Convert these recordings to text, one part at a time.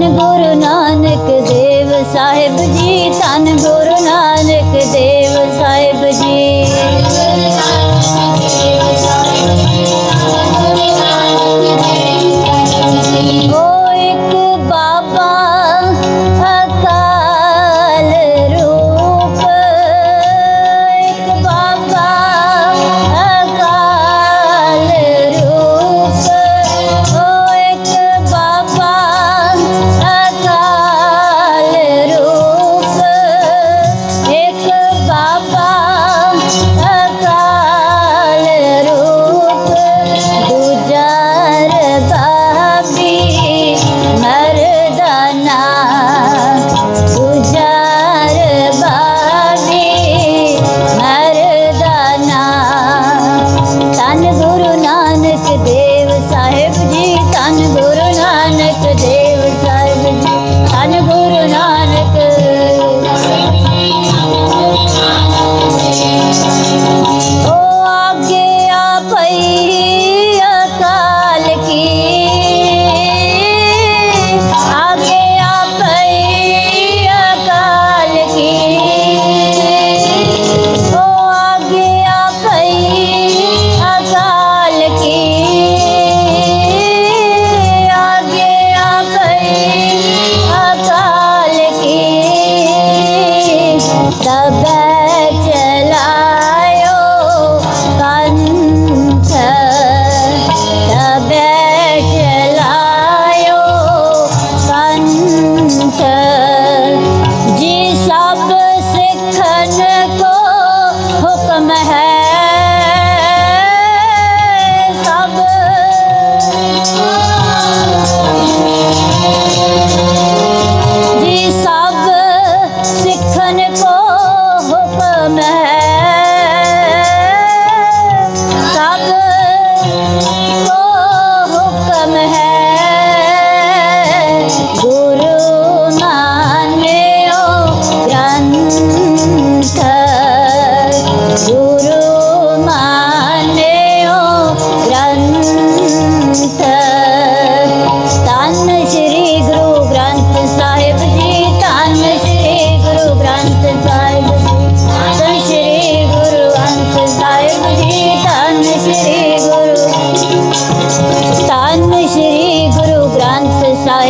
गुरु नानक देव साहेब जी।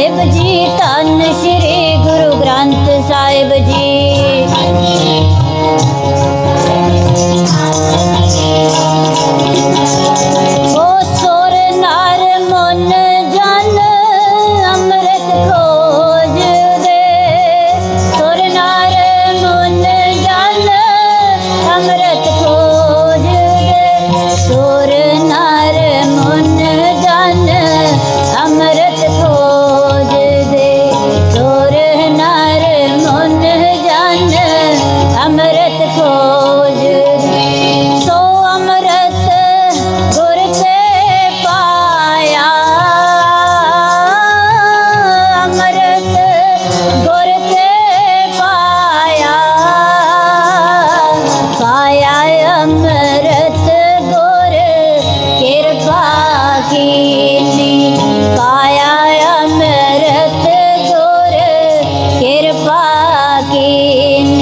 Eva G. skin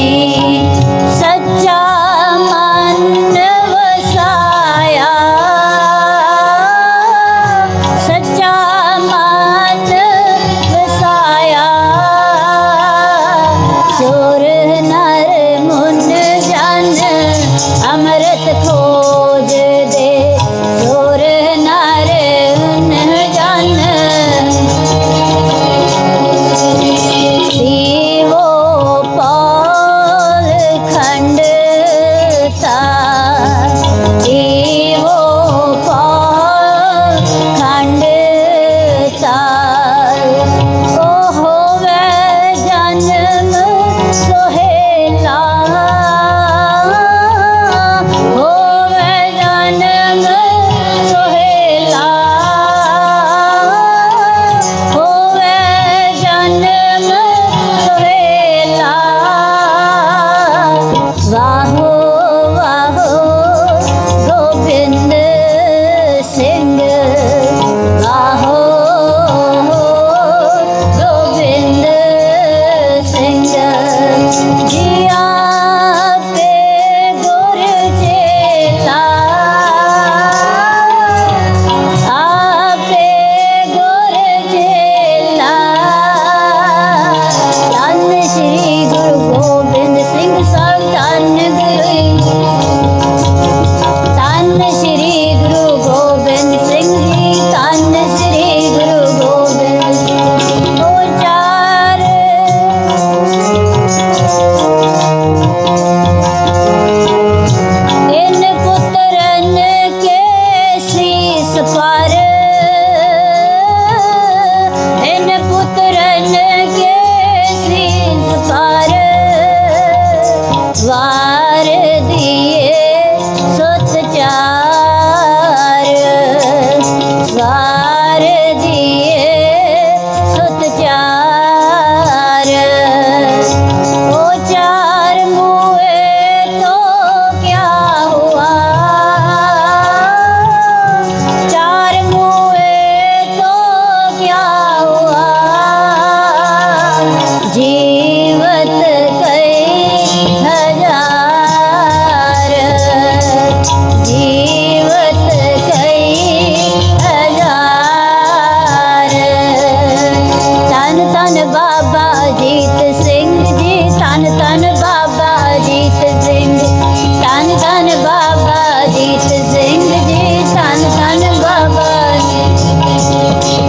ਬਾਬਾ ਜੀਤ ਸਿੰਘ ਜੀ ਤਨ ਤਨ ਬਾਬਾ ਜੀਤ ਸਿੰਘ ਤਨ ਤਨ ਬਾਬਾ ਜੀਤ ਸਿੰਘ ਜੀ ਤਨ ਤਨ ਬਾਬਾ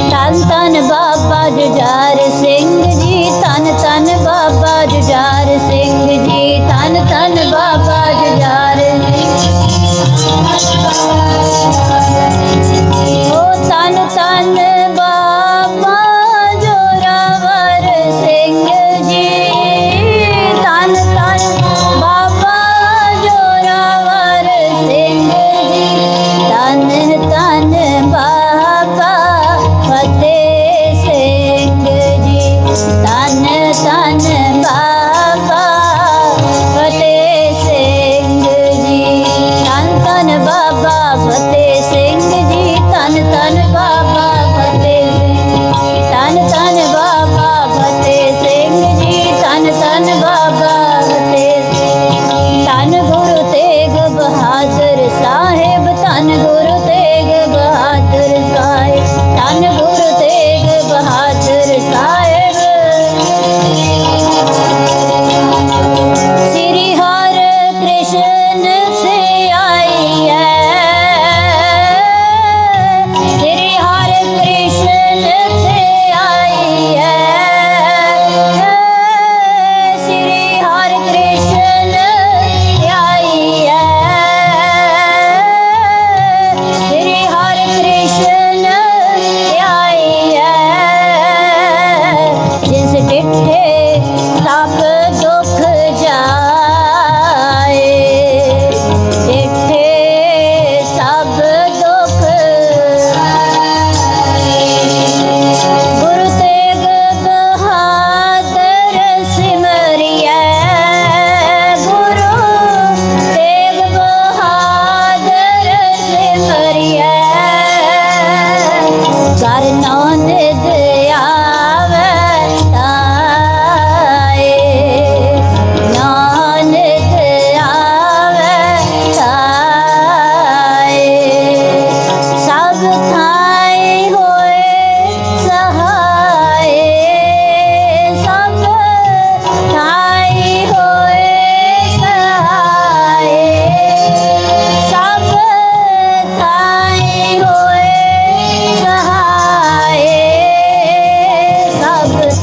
ਤਨ ਤਨ ਬਾਬਾ ਜੁਝਾਰ ਸਿੰਘ ਜੀ ਤਨ ਤਨ ਬਾਬਾ ਜੁਝਾਰ ਸਿੰਘ ਜੀ ਤਨ ਤਨ ਬਾਬਾ ਜੁਝਾਰ ਸਿੰਘ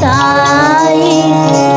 তাই